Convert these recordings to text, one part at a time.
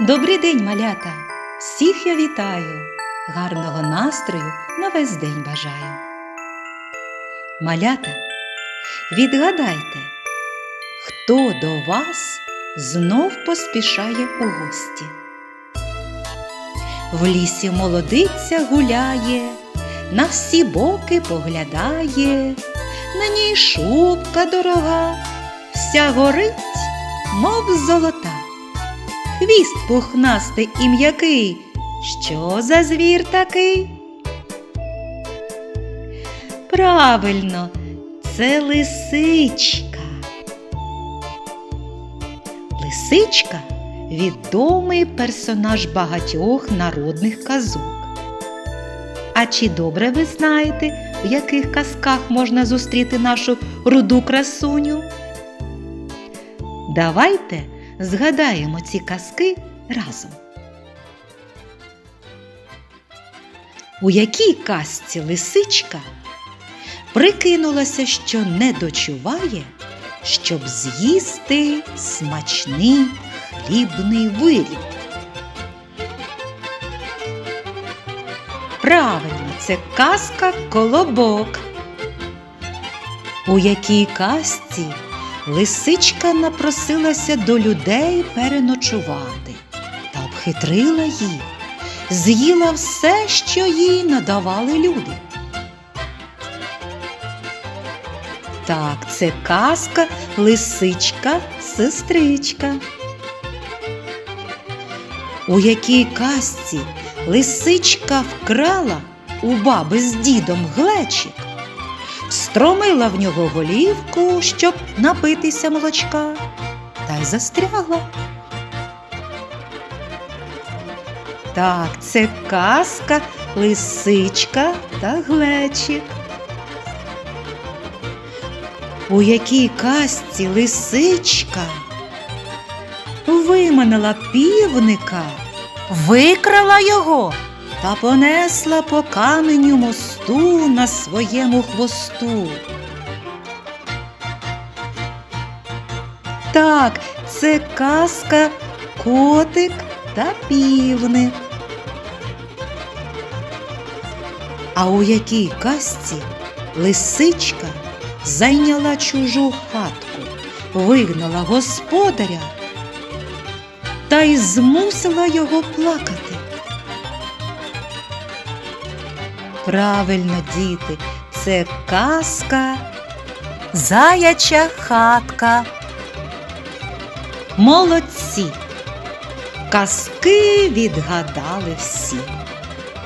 Добрий день, малята! Всіх я вітаю! Гарного настрою на весь день бажаю. Малята, відгадайте, хто до вас знов поспішає у гості. В лісі молодиця гуляє, на всі боки поглядає, на ній шубка дорога, вся горить, мов золота. Хвіст пухнастий і м'який. Що за звір такий? Правильно, це лисичка. Лисичка відомий персонаж багатьох народних казок. А чи добре ви знаєте, в яких казках можна зустріти нашу руду красуню? Давайте згадаємо ці казки разом. У якій казці лисичка прикинулася, що не дочуває, щоб з'їсти смачний хлібний виріб. Правильно, це казка колобок. У якій казці лисичка напросилася до людей переночувати та обхитрила їх, з'їла все, що їй надавали люди. Так, це казка лисичка сестричка. У якій казці лисичка вкрала у баби з дідом глечик, стромила в нього голівку, щоб напитися молочка, та й застрягла. Так, це казка, лисичка та глечик. У якій казці лисичка виманила півника, викрала його та понесла по каменю мосту на своєму хвосту. Так, це казка котик та півник. А у якій казці лисичка зайняла чужу хатку, вигнала господаря та й змусила його плакати. Правильно, діти, це казка Заяча хатка. Молодці! Казки відгадали всі.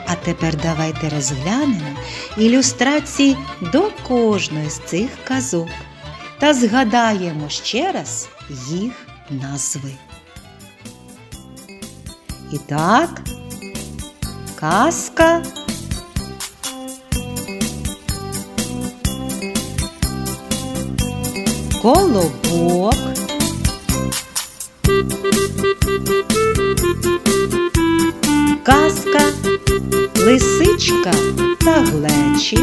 А тепер давайте розглянемо ілюстрації до кожної з цих казок та згадаємо ще раз їх назви. І так, казка. Колобок. Казка Лисичка та глечик.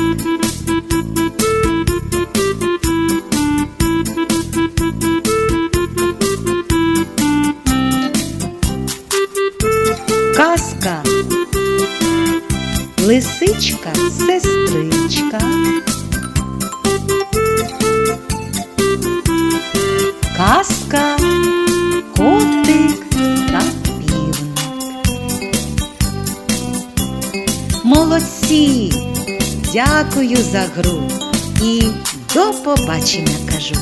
Казка Лисичка сестричка. Дякую за гру і до побачення кажу.